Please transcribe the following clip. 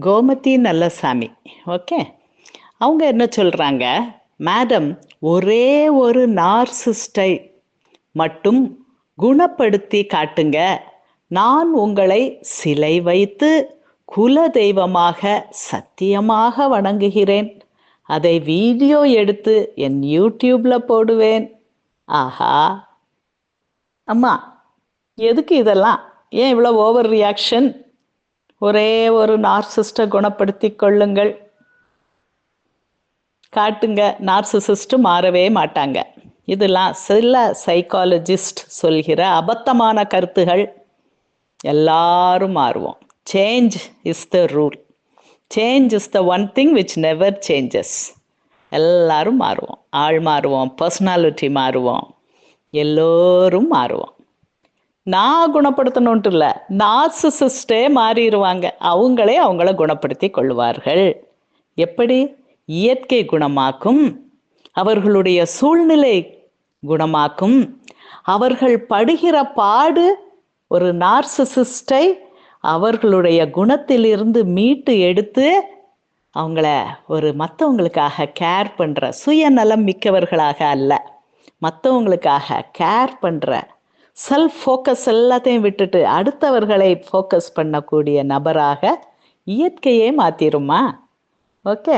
Gomathi Nallasamy. Okay? அவங்க என்ன சொல்கிறாங்க மேடம் ஒரே ஒரு நார்சிஸ்டை மட்டும் குணப்படுத்தி காட்டுங்க. நான் உங்களை சிலை வைத்து குல தெய்வமாக சத்தியமாக வணங்குகிறேன். அதை வீடியோ எடுத்து என் யூடியூப்ல போடுவேன். ஆஹா. அம்மா எதுக்கு இதெல்லாம்? ஏன் இவ்வளோ ஓவர் ரியாக்ஷன்? ஒரே ஒரு நார்சிஸ்டை குணப்படுத்தி கொள்ளுங்கள். காட்டுங்க நார்சிசிஸ்ட் மாறவே மாட்டாங்க. இதெல்லாம் சில சைக்காலஜிஸ்ட் சொல்கிற அபத்தமான கருத்துகள். எல்லாரும் மாறுவோம். Change is the rule change is the one thing which never changes எல்லாரும் மாறுவோம். ஆள் மாறுவோம். பர்சனாலிட்டி மாறுவோம். எல்லோரும் மாறுவோம். நான் குணப்படுத்தணுன்ட்டு இல்லை நார்சிசிஸ்டே மாறிடுவாங்க. அவங்களே அவங்கள குணப்படுத்தி கொள்வார்கள். எப்படி? இயற்கை குணமாக்கும் அவர்களுடைய சூழ்நிலை குணமாக்கும். அவர்கள் படுகிற பாடு ஒரு நார்சிசிஸ்டை அவர்களுடைய குணத்திலிருந்து மீட்டு எடுத்து அவங்கள ஒரு மற்றவங்களுக்காக கேர் பண்ணுற சுயநலம் மிக்கவர்களாக அல்ல மற்றவங்களுக்காக கேர் பண்ணுற செல்ஃப் ஃபோக்கஸ் எல்லாத்தையும் விட்டுட்டு அடுத்தவர்களை ஃபோக்கஸ் பண்ணக்கூடிய நபராக இயற்கையே மாற்றிருமா ஓகே